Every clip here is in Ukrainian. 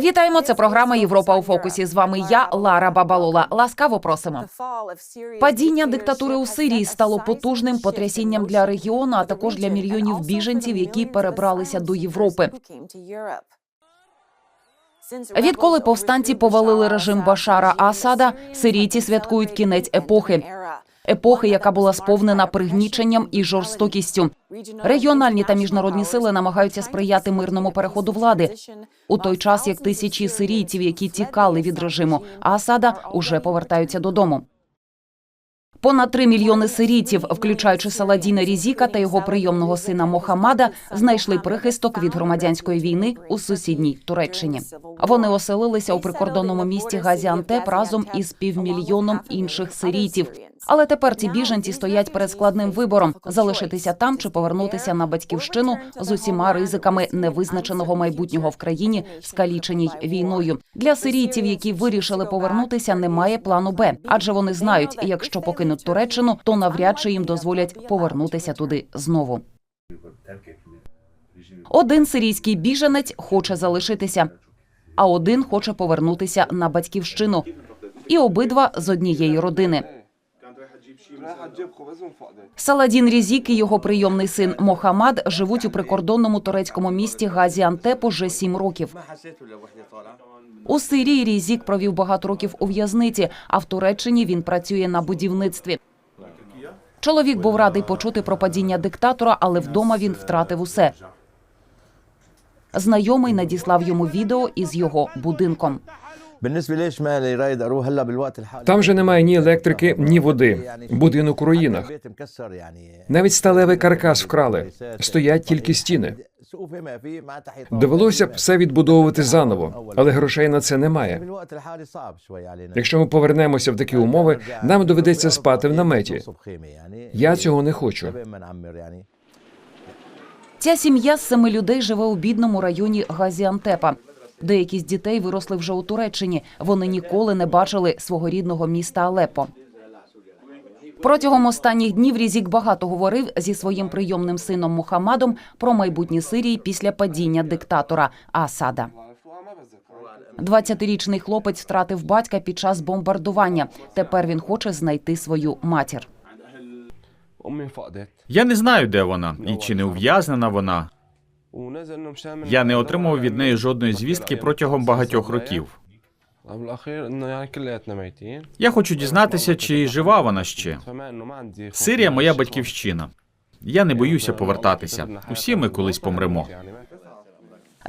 Вітаємо. Це програма Європа у фокусі. З вами я, Лара Бабалола. Ласкаво просимо. Падіння диктатури у Сирії стало потужним потрясінням для регіону, а також для мільйонів біженців, які перебралися до Європи. Відколи повстанці повалили режим Башара Асада, сирійці святкують кінець епохи. Епохи, яка була сповнена пригніченням і жорстокістю. Регіональні та міжнародні сили намагаються сприяти мирному переходу влади у той час, як тисячі сирійців, які тікали від режиму Асада, уже повертаються додому. Понад 3 мільйони сирійців, включаючи Саладіна Різіка та його прийомного сина Мохаммада, знайшли прихисток від громадянської війни у сусідній Туреччині. Вони оселилися у прикордонному місті Газіантеп разом із півмільйоном інших сирійців. Але тепер ці біженці стоять перед складним вибором: залишитися там чи повернутися на батьківщину з усіма ризиками невизначеного майбутнього в країні, скаліченій війною. Для сирійців, які вирішили повернутися, немає плану Б, адже вони знають, якщо покинуть Туреччину, то навряд чи їм дозволять повернутися туди знову. Один сирійський біженець хоче залишитися, а один хоче повернутися на батьківщину. І обидва з однієї родини. Саладін Різік і його прийомний син Мохамад живуть у прикордонному турецькому місті Газіантеп уже сім років. У Сирії Різік провів багато років у в'язниці, а в Туреччині він працює на будівництві. Чоловік був радий почути про падіння диктатора, але вдома він втратив усе. Знайомий надіслав йому відео із його будинком. Там вже немає ні електрики, ні води. Будинок у руїнах. Навіть сталевий каркас вкрали. Стоять тільки стіни. Довелося б все відбудовувати заново, але грошей на це немає. Якщо ми повернемося в такі умови, нам доведеться спати в наметі. Я цього не хочу. Ця сім'я з семи людей живе у бідному районі Газіантепа. Деякі з дітей виросли вже у Туреччині. Вони ніколи не бачили свого рідного міста Алепо. Протягом останніх днів Різік багато говорив зі своїм прийомним сином Мухаммадом про майбутнє Сирії після падіння диктатора Асада. 20-річний хлопець втратив батька під час бомбардування. Тепер він хоче знайти свою матір. Я не знаю, де вона і чи не ув'язнена вона. Я не отримав від неї жодної звістки протягом багатьох років. Я хочу дізнатися, чи жива вона ще. Сирія моя батьківщина. Я не боюся повертатися. Усі ми колись помремо.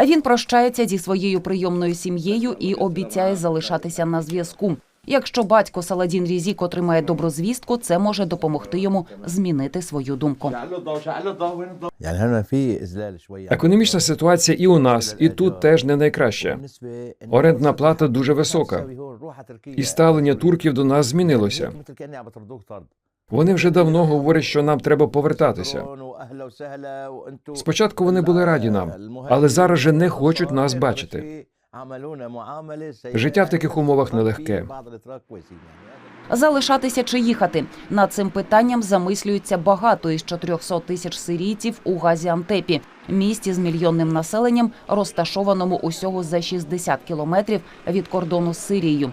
Він прощається зі своєю прийомною сім'єю і обіцяє залишатися на зв'язку. Якщо батько Саладін Різік отримає доброзвістку, це може допомогти йому змінити свою думку. Економічна ситуація і у нас, і тут теж не найкраща. Орендна плата дуже висока. І ставлення турків до нас змінилося. Вони вже давно говорять, що нам треба повертатися. Спочатку вони були раді нам, але зараз же не хочуть нас бачити. Життя в таких умовах нелегке. Залишатися чи їхати над цим питанням замислюються багато із 400 тисяч сирійців у Газіантепі, місті з мільйонним населенням, розташованому усього за 60 кілометрів від кордону з Сирією.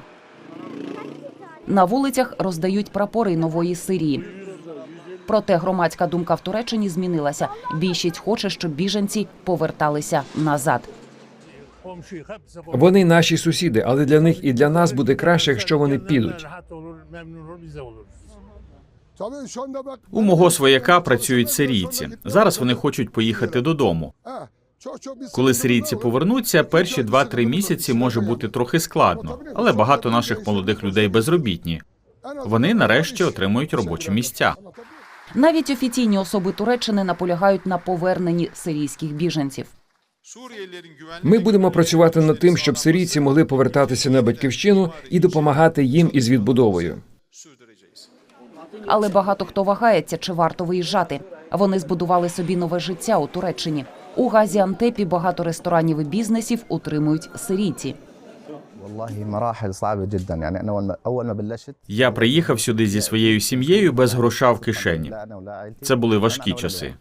На вулицях роздають прапори нової Сирії. Проте громадська думка в Туреччині змінилася. Більшість хоче, щоб біженці поверталися назад. Вони наші сусіди, але для них і для нас буде краще, якщо вони підуть. У мого свояка працюють сирійці. Зараз вони хочуть поїхати додому. Коли сирійці повернуться, перші 2-3 місяці може бути трохи складно, але багато наших молодих людей безробітні. Вони нарешті отримують робочі місця. Навіть офіційні особи Туреччини наполягають на поверненні сирійських біженців. Ми будемо працювати над тим, щоб сирійці могли повертатися на батьківщину і допомагати їм із відбудовою. Але багато хто вагається, чи варто виїжджати. Вони збудували собі нове життя у Туреччині. У газі Антепі багато ресторанів і бізнесів утримують сирійці. Я приїхав сюди зі своєю сім'єю без гроша в кишені. Це були важкі часи.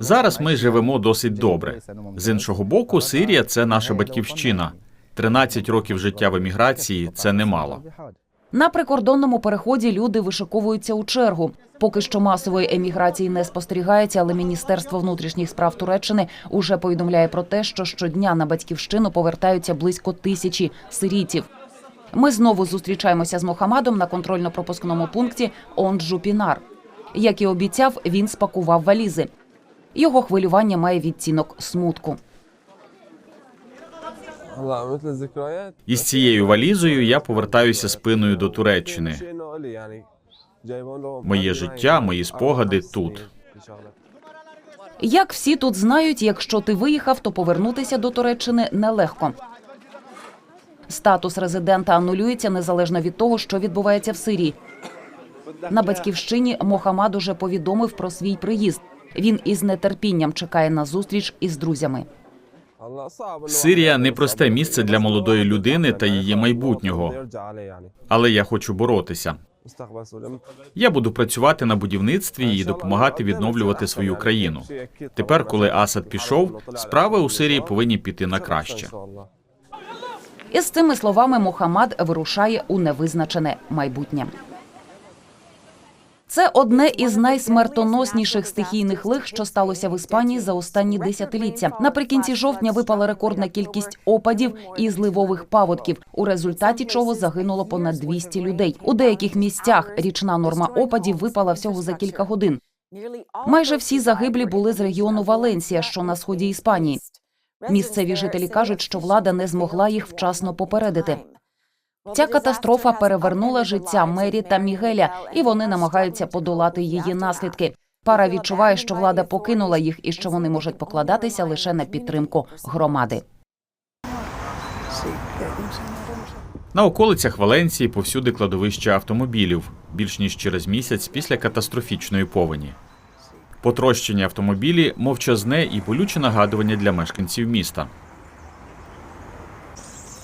Зараз ми живемо досить добре. З іншого боку, Сирія це наша батьківщина. 13 років життя в еміграції це немало. На прикордонному переході люди вишиковуються у чергу. Поки що масової еміграції не спостерігається, але Міністерство внутрішніх справ Туреччини уже повідомляє про те, що щодня на батьківщину повертаються близько тисячі сирітів. Ми знову зустрічаємося з Мохамадом на контрольно-пропускному пункті Онджу-Пінар. Як і обіцяв, він спакував валізи. Його хвилювання має відтінок смутку. Із цією валізою я повертаюся спиною до Туреччини. Моє життя, мої спогади тут. Як всі тут знають, якщо ти виїхав, то повернутися до Туреччини нелегко. Статус резидента анулюється незалежно від того, що відбувається в Сирії. На батьківщині Мохамад уже повідомив про свій приїзд. Він із нетерпінням чекає на зустріч із друзями. Сирія непросте місце для молодої людини та її майбутнього. але я хочу боротися. Я буду працювати на будівництві і допомагати відновлювати свою країну. Тепер, коли Асад пішов, справи у Сирії повинні піти на краще. І з цими словами Мухаммад вирушає у невизначене майбутнє. Це одне із найсмертоносніших стихійних лих, що сталося в Іспанії за останні десятиліття. Наприкінці жовтня випала рекордна кількість опадів і зливових паводків, у результаті чого загинуло понад 200 людей. У деяких місцях річна норма опадів випала всього за кілька годин. Майже всі загиблі були з регіону Валенсія, що на сході Іспанії. Місцеві жителі кажуть, що влада не змогла їх вчасно попередити. Ця катастрофа перевернула життя Мері та Мігеля, і вони намагаються подолати її наслідки. Пара відчуває, що влада покинула їх і що вони можуть покладатися лише на підтримку громади. На околицях Валенції повсюди кладовище автомобілів більш ніж через місяць після катастрофічної повені. Потрощені автомобілі мовчазне і болюче нагадування для мешканців міста.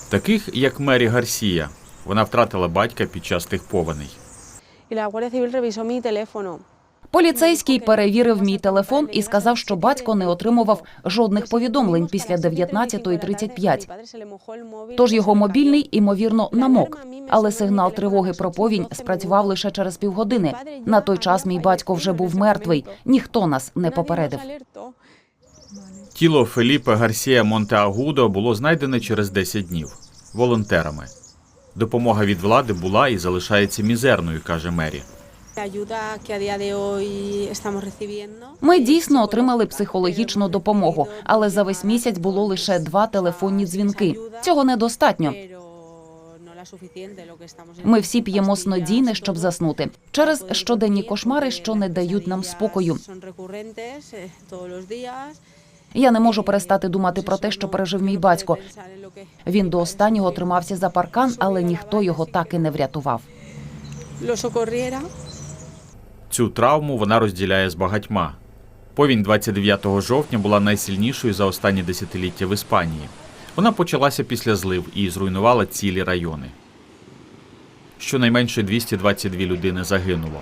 Таких як Мері Гарсія. Вона втратила батька під час тих повеней. Поліцейський перевірив мій телефон і сказав, що батько не отримував жодних повідомлень після 19.35. Тож його мобільний, імовірно, намок. Але сигнал тривоги про повінь спрацював лише через півгодини. На той час мій батько вже був мертвий. Ніхто нас не попередив. Тіло Феліпе Гарсія Монтеагудо було знайдене через 10 днів волонтерами. Допомога від влади була і залишається мізерною, каже Мері. Ми дійсно отримали психологічну допомогу, але за весь місяць було лише два телефонні дзвінки. Цього недостатньо. Ми всі п'ємо снодійне, щоб заснути, через щоденні кошмари, що не дають нам спокою. Я не можу перестати думати про те, що пережив мій батько. Він до останнього тримався за паркан, але ніхто його так і не врятував. Цю травму вона розділяє з багатьма. Повінь 29 жовтня була найсильнішою за останні десятиліття в Іспанії. Вона почалася після злив і зруйнувала цілі райони. Щонайменше 222 людини загинуло.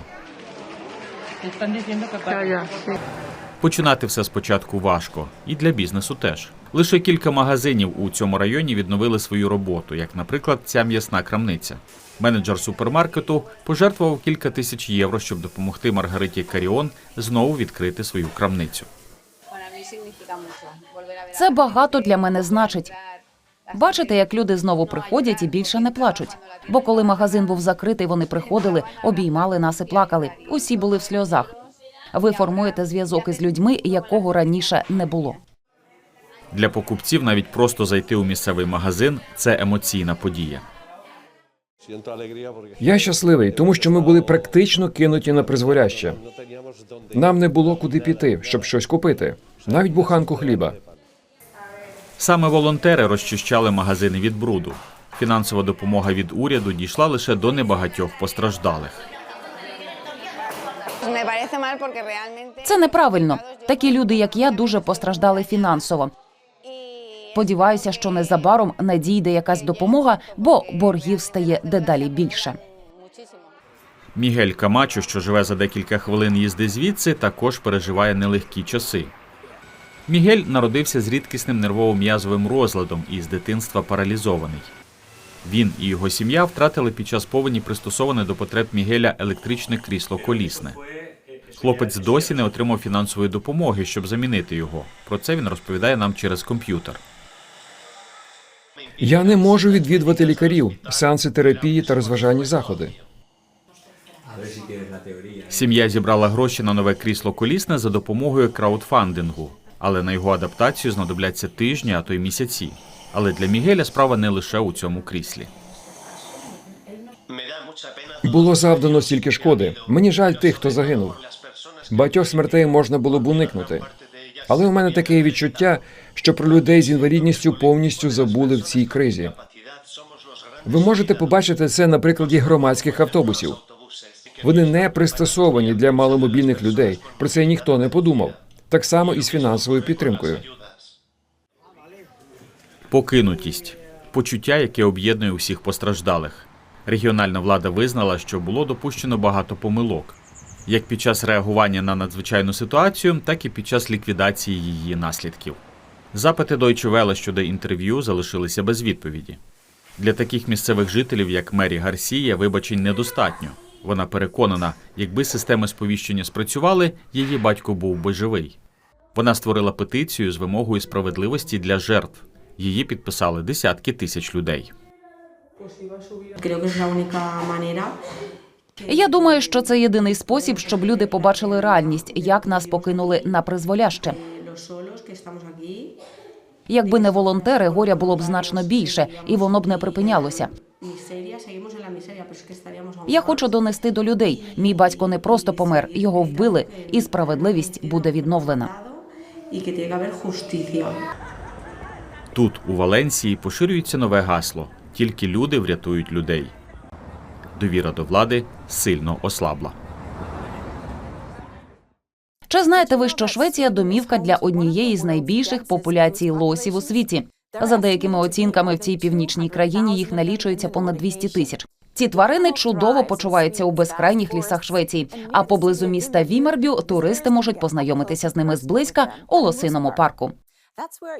Починати все спочатку важко, і для бізнесу теж. Лише кілька магазинів у цьому районі відновили свою роботу, як, наприклад, ця м'ясна крамниця. Менеджер супермаркету пожертвував кілька тисяч євро, щоб допомогти Маргариті Каріон знову відкрити свою крамницю. Це багато для мене значить. Бачите, як люди знову приходять і більше не плачуть. Бо коли магазин був закритий, вони приходили, обіймали нас і плакали. Усі були в сльозах. Ви формуєте зв'язок із людьми, якого раніше не було. Для покупців навіть просто зайти у місцевий магазин це емоційна подія. Я щасливий, тому що ми були практично кинуті на призволяще. Нам не було куди піти, щоб щось купити, навіть буханку хліба. Саме волонтери розчищали магазини від бруду. Фінансова допомога від уряду дійшла лише до небагатьох постраждалих. Це неправильно. Такі люди, як я, дуже постраждали фінансово. Сподіваюся, що незабаром надійде якась допомога, бо боргів стає дедалі більше. Мігель Камачо, що живе за декілька хвилин їзди звідси, також переживає нелегкі часи. Мігель народився з рідкісним нервово-м'язовим розладом і з дитинства паралізований. Він і його сім'я втратили під час повені пристосоване до потреб Мігеля електричне крісло колісне. Хлопець досі не отримав фінансової допомоги, щоб замінити його. Про це він розповідає нам через комп'ютер. Я не можу відвідувати лікарів, сеанси терапії та розважальні заходи. Сім'я зібрала гроші на нове крісло колісне за допомогою краудфандингу, але на його адаптацію знадобляться тижні, а то й місяці. Але для Мігеля справа не лише у цьому кріслі. Було завдано стільки шкоди. Мені жаль тих, хто загинув. Багатьох смертей можна було б уникнути. Але у мене таке відчуття, що про людей з інвалідністю повністю забули в цій кризі. Ви можете побачити це на прикладі громадських автобусів. Вони не пристосовані для маломобільних людей. Про це ніхто не подумав. Так само і з фінансовою підтримкою. Покинутість почуття, яке об'єднує усіх постраждалих. Регіональна влада визнала, що було допущено багато помилок, як під час реагування на надзвичайну ситуацію, так і під час ліквідації її наслідків. Запити Deutsche Welle щодо інтерв'ю залишилися без відповіді. Для таких місцевих жителів, як Мері Гарсія, вибачень недостатньо. Вона переконана, якби системи сповіщення спрацювали, її батько був би живий. Вона створила петицію з вимогою справедливості для жертв. Її підписали десятки тисяч людей. Я думаю, що це єдиний спосіб, щоб люди побачили реальність, як нас покинули на призволяще. Якби не волонтери, горя було б значно більше, і воно б не припинялося. Я хочу донести до людей. Мій батько не просто помер, його вбили, і справедливість буде відновлена. Тут, у Валенсії, поширюється нове гасло: тільки люди врятують людей. Довіра до влади сильно ослабла. Чи знаєте ви, що Швеція домівка для однієї з найбільших популяцій лосів у світі? За деякими оцінками, в цій північній країні їх налічується понад 200 тисяч. Ці тварини чудово почуваються у безкрайніх лісах Швеції. А поблизу міста Вімербю туристи можуть познайомитися з ними зблизька у лосиному парку.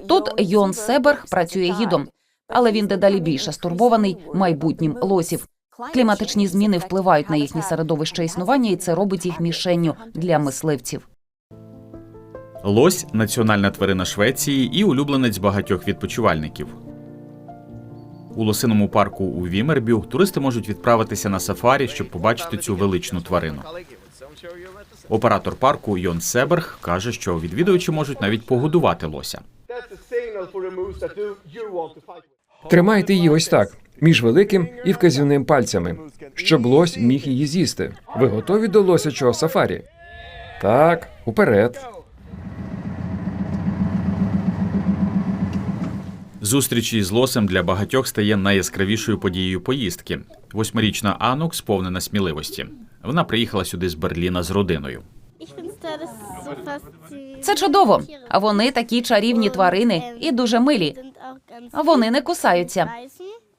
Тут Йон Себерг працює гідом, але він дедалі більше стурбований майбутнім лосів. Кліматичні зміни впливають на їхнє середовище існування, і це робить їх мішенню для мисливців. Лось національна тварина Швеції і улюбленець багатьох відпочивальників. У лосиному парку у Вімербю туристи можуть відправитися на сафарі, щоб побачити цю величну тварину. Оператор парку Йон Себерг каже, що відвідувачі можуть навіть погодувати лося. Тримайте її ось так між великим і вказівним пальцями, щоб лось міг її з'їсти. Ви готові до лосячого сафарі? Так, уперед. Зустрічі з лосем для багатьох стає найяскравішою подією поїздки. Восьмирічна Анук сповнена сміливості. Вона приїхала сюди з Берліна з родиною. Це чудово. Вони такі чарівні тварини і дуже милі. Вони не кусаються.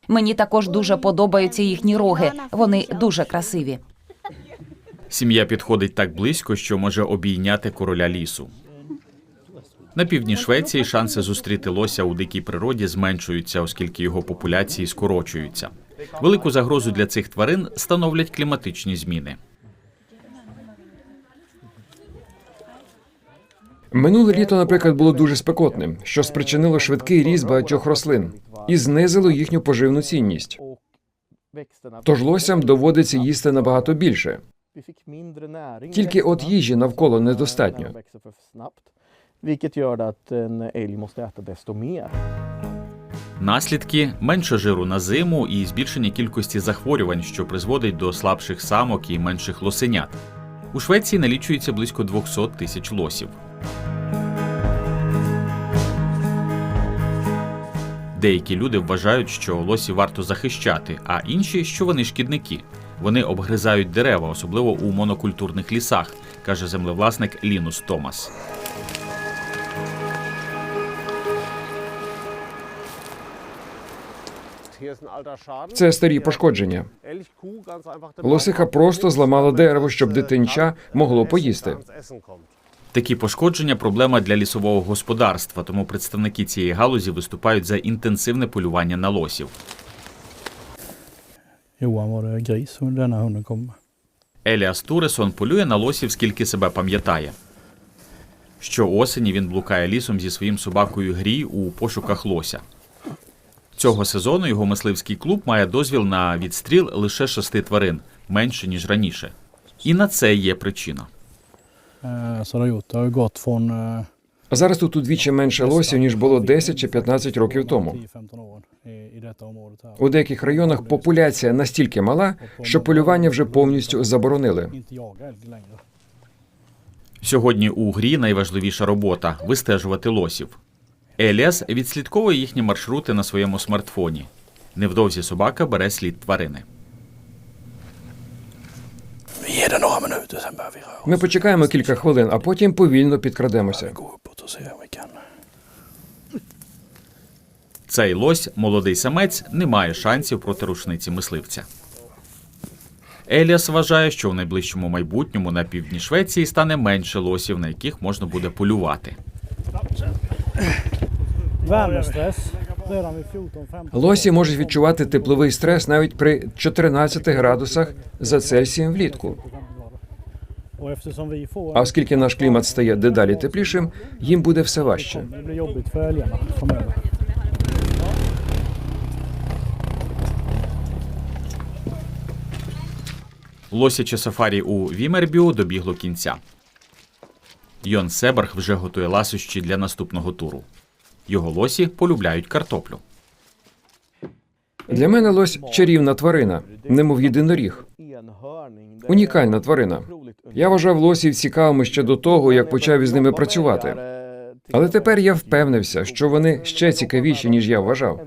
Мені також дуже подобаються їхні роги. Вони дуже красиві. Сім'я підходить так близько, що може обійняти короля лісу. На півдні Швеції шанси зустріти лося у дикій природі зменшуються, оскільки його популяції скорочуються. Велику загрозу для цих тварин становлять кліматичні зміни. Минуле літо, наприклад, було дуже спекотним, що спричинило швидкий ріст багатьох рослин і знизило їхню поживну цінність. Тож лосям доводиться їсти набагато більше. Тільки от їжі навколо недостатньо. Наслідки менше жиру на зиму і збільшення кількості захворювань, що призводить до слабших самок і менших лосенят. У Швеції налічується близько 200 тисяч лосів. Деякі люди вважають, що лосі варто захищати, а інші, що вони шкідники. Вони обгризають дерева, особливо у монокультурних лісах, каже землевласник Лінус Томас. Це старі пошкодження. Лосиха просто зламала дерево, щоб дитинча могло поїсти. Такі пошкодження проблема для лісового господарства, тому представники цієї галузі виступають за інтенсивне полювання на лосів. Еліас Туресон полює на лосів, скільки себе пам'ятає. Щоосені він блукає лісом зі своїм собакою Грій у пошуках лося. Цього сезону його мисливський клуб має дозвіл на відстріл лише шести тварин, менше ніж раніше. І на це є причина. Eh, А зараз тут удвічі менше лосів, ніж було 10 чи 15 років тому. 10-15 år i, i detta området här. У деяких районах популяція настільки мала, що полювання вже повністю заборонили. Сьогодні у грі найважливіша робота вистежувати лосів. Еліас відслідковує їхні маршрути на своєму смартфоні. Невдовзі собака бере слід тварини. Ми почекаємо кілька хвилин, а потім повільно підкрадемося. Цей лось, молодий самець, не має шансів проти рушниці мисливця. Еліас вважає, що в найближчому майбутньому на півдні Швеції стане менше лосів, на яких можна буде полювати. Лосі можуть відчувати тепловий стрес навіть при 14 градусах за Цельсієм влітку. А оскільки наш клімат стає дедалі теплішим, їм буде все важче. Лосяче сафарі у Вімербіо добігло кінця. Йон Себерг вже готує ласощі для наступного туру. Його лосі полюбляють картоплю. Для мене лось чарівна тварина, немов єдиноріг. Унікальна тварина. Я вважав лосів цікавими ще до того, як почав із ними працювати. Але тепер я впевнився, що вони ще цікавіші, ніж я вважав.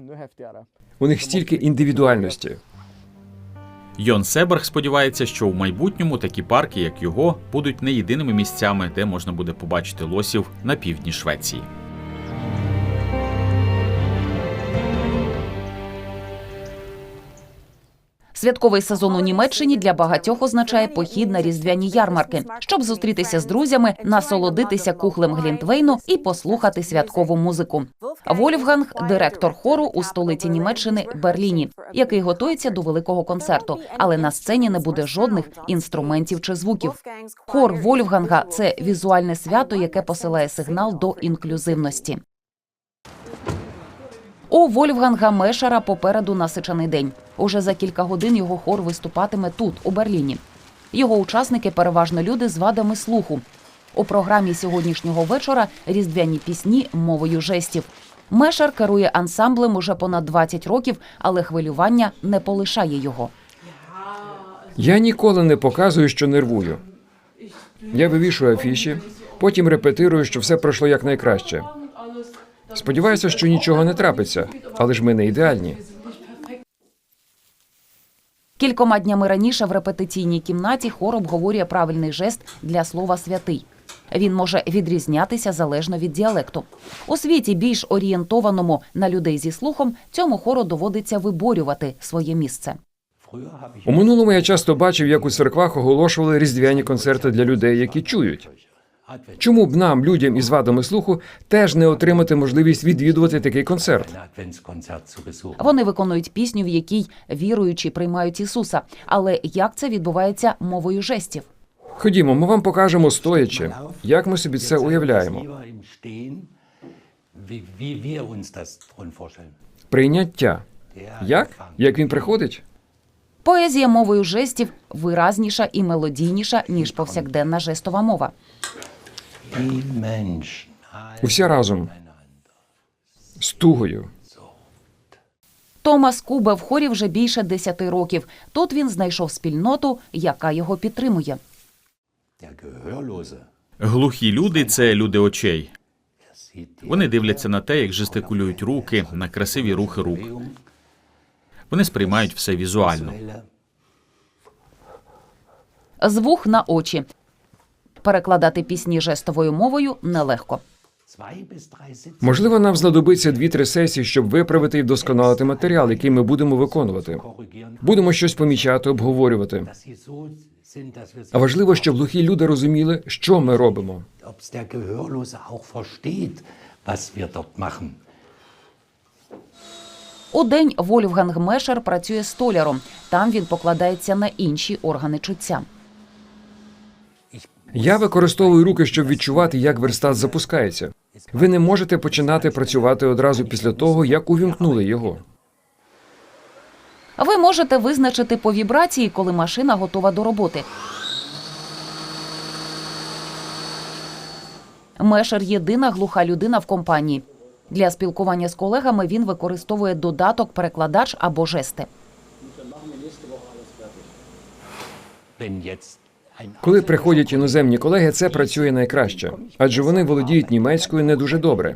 У них стільки індивідуальності. Йон Себерг сподівається, що у майбутньому такі парки, як його, будуть не єдиними місцями, де можна буде побачити лосів на півдні Швеції. Святковий сезон у Німеччині для багатьох означає похід на різдвяні ярмарки, щоб зустрітися з друзями, насолодитися кухлем Глінтвейну і послухати святкову музику. Вольфганг – директор хору у столиці Німеччини Берліні, який готується до великого концерту, але на сцені не буде жодних інструментів чи звуків. Хор Вольфганга – це візуальне свято, яке посилає сигнал до інклюзивності. У Вольфганга Мешера попереду насичений день. Уже за кілька годин його хор виступатиме тут, у Берліні. Його учасники переважно люди з вадами слуху. У програмі сьогоднішнього вечора різдвяні пісні мовою жестів. Мешер керує ансамблем уже понад 20 років, але хвилювання не полишає його. Я ніколи не показую, що нервую. Я вивішую афіші, потім репетирую, що все пройшло якнайкраще. Сподіваюся, що нічого не трапиться, але ж ми не ідеальні. Кількома днями раніше в репетиційній кімнаті хор обговорює правильний жест для слова святий. Він може відрізнятися залежно від діалекту. У світі більш орієнтованому на людей зі слухом цьому хору доводиться виборювати своє місце. У минулому я часто бачив, як у церквах оголошували різдвяні концерти для людей, які чують. Чому б нам, людям із вадами слуху, теж не отримати можливість відвідувати такий концерт? Вони виконують пісню, в якій віруючі приймають Ісуса. Але як це відбувається мовою жестів? Ходімо, ми вам покажемо стоячи, як ми собі це уявляємо. Прийняття. Як? Як він приходить? Поезія мовою жестів виразніша і мелодійніша ніж повсякденна жестова мова. Уся разом. З тугою. Томас Кубе в хорі вже більше 10 років. Тут він знайшов спільноту, яка його підтримує. Глухі люди це люди очей. Вони дивляться на те, як жестикулюють руки, на красиві рухи рук. Вони сприймають все візуально. З вух на очі. Перекладати пісні жестовою мовою нелегко. Можливо, нам знадобиться дві-три сесії, щоб виправити і вдосконалити матеріал, який ми будемо виконувати. Будемо щось помічати, обговорювати. А важливо, щоб глухі люди розуміли, що ми робимо. У день Вольфганг Мешер працює столяром. Там він покладається на інші органи чуття. Я використовую руки, щоб відчувати, як верстат запускається. Ви не можете починати працювати одразу після того, як увімкнули його. Ви можете визначити по вібрації, коли машина готова до роботи. Мешер єдина глуха людина в компанії. Для спілкування з колегами він використовує додаток, перекладач або жести. Коли приходять іноземні колеги, це працює найкраще, адже вони володіють німецькою не дуже добре.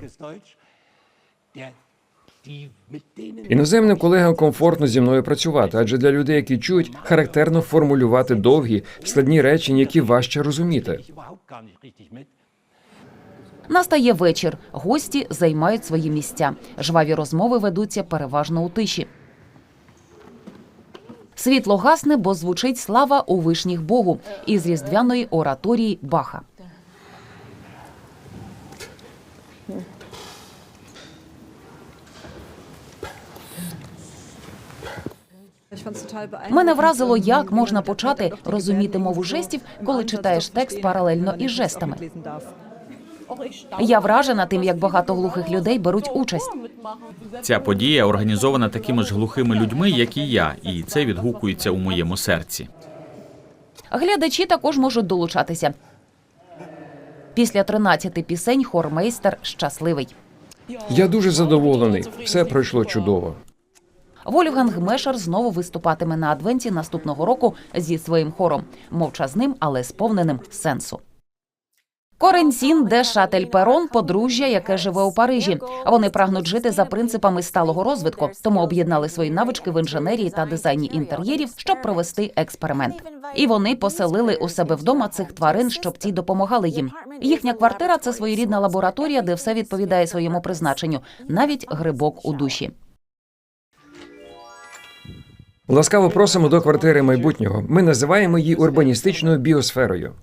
Іноземним колегам комфортно зі мною працювати, адже для людей, які чують, характерно формулювати довгі, складні речення, які важче розуміти. Настає вечір. Гості займають свої місця. Жваві розмови ведуться переважно у тиші. Світло гасне, бо звучить слава у вишніх Богу із різдвяної ораторії Баха. Мене вразило, як можна почати розуміти мову жестів, коли читаєш текст паралельно із жестами. Я вражена тим, як багато глухих людей беруть участь. Ця подія організована такими ж глухими людьми, як і я, і це відгукується у моєму серці. Глядачі також можуть долучатися. Після 13 пісень хормейстер щасливий. Я дуже задоволений. Все пройшло чудово. Вольфганг Мешер знову виступатиме на адвенті наступного року зі своїм хором, мовчазним, але сповненим сенсу. Коренсін де Шатель Перон подружжя, яке живе у Парижі. Вони прагнуть жити за принципами сталого розвитку, тому об'єднали свої навички в інженерії та дизайні інтер'єрів, щоб провести експеримент. І вони поселили у себе вдома цих тварин, щоб ті допомагали їм. Їхня квартира це своєрідна лабораторія, де все відповідає своєму призначенню, навіть грибок у душі. Ласкаво просимо до квартири майбутнього. Ми називаємо її урбаністичною біосферою.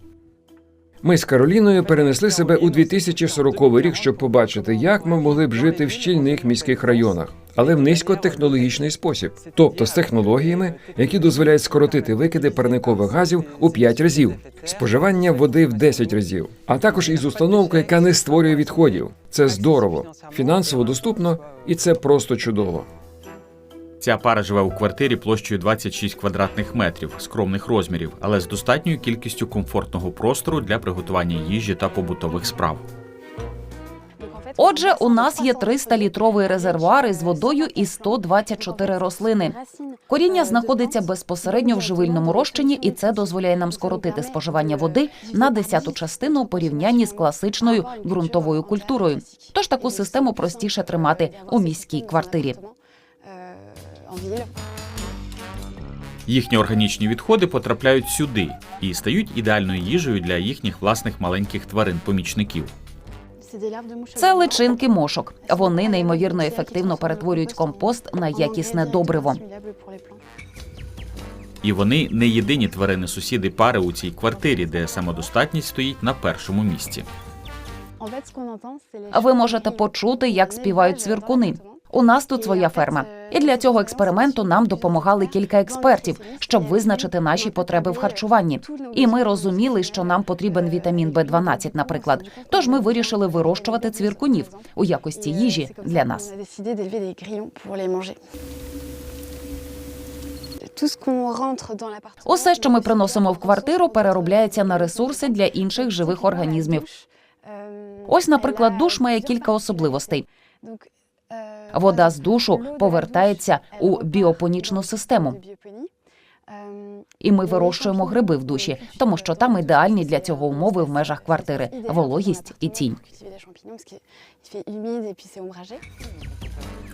Ми з Кароліною перенесли себе у 2040 рік, щоб побачити, як ми могли б жити в щільних міських районах, але в низькотехнологічний спосіб, тобто з технологіями, які дозволяють скоротити викиди парникових газів у 5 разів, споживання води в 10 разів, а також із установкою, яка не створює відходів. Це здорово, фінансово доступно, і це просто чудово. Ця пара живе у квартирі площею 26 квадратних метрів, скромних розмірів, але з достатньою кількістю комфортного простору для приготування їжі та побутових справ. Отже, у нас є 300-літровий резервуар із водою і 124 рослини. Коріння знаходиться безпосередньо в живильному розчині, і це дозволяє нам скоротити споживання води на десяту частину у порівнянні з класичною ґрунтовою культурою. Тож таку систему простіше тримати у міській квартирі. Їхні органічні відходи потрапляють сюди і стають ідеальною їжею для їхніх власних маленьких тварин-помічників. Це личинки мошок. Вони неймовірно ефективно перетворюють компост на якісне добриво. І вони не єдині тварини-сусіди пари у цій квартирі, де самодостатність стоїть на першому місці. Ви можете почути, як співають цвіркуни. У нас тут своя ферма, і для цього експерименту нам допомагали кілька експертів, щоб визначити наші потреби в харчуванні. І ми розуміли, що нам потрібен вітамін Б12, наприклад. Тож ми вирішили вирощувати цвіркунів у якості їжі для нас. Усе, що ми приносимо в квартиру, переробляється на ресурси для інших живих організмів. Ось, наприклад, душ має кілька особливостей. Вода з душу повертається у біопонічну систему. І ми вирощуємо гриби в душі, тому що там ідеальні для цього умови в межах квартири вологість і тінь.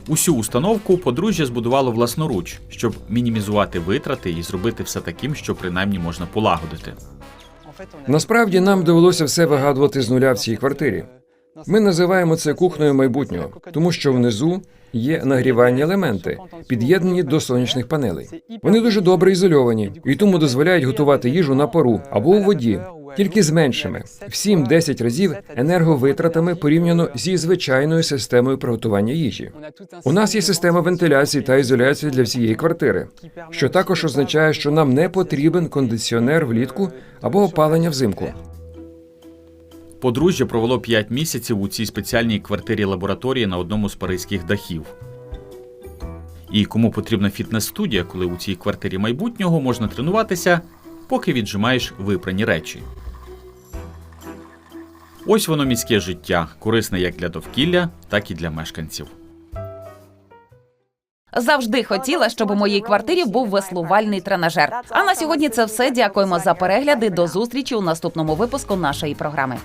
Усю установку подружжя збудувало власноруч, щоб мінімізувати витрати і зробити все таким, що принаймні можна полагодити. Насправді нам довелося все вигадувати з нуля в цій квартирі. Ми називаємо це кухнею майбутнього, тому що внизу є нагрівальні елементи, під'єднані до сонячних панелей. Вони дуже добре ізольовані і тому дозволяють готувати їжу на пару або у воді, тільки з меншими в 7-10 разів енерговитратами порівняно зі звичайною системою приготування їжі. У нас є система вентиляції та ізоляції для всієї квартири, що також означає, що нам не потрібен кондиціонер влітку або опалення взимку. Подружжя провело 5 місяців у цій спеціальній квартирі лабораторії на одному з паризьких дахів. І кому потрібна фітнес-студія, коли у цій квартирі майбутнього можна тренуватися, поки віджимаєш випрані речі. Ось воно міське життя, корисне як для довкілля, так і для мешканців. Завжди хотіла, щоб у моїй квартирі був веслувальний тренажер. А на сьогодні це все. Дякуємо за перегляди. До зустрічі у наступному випуску нашої програми.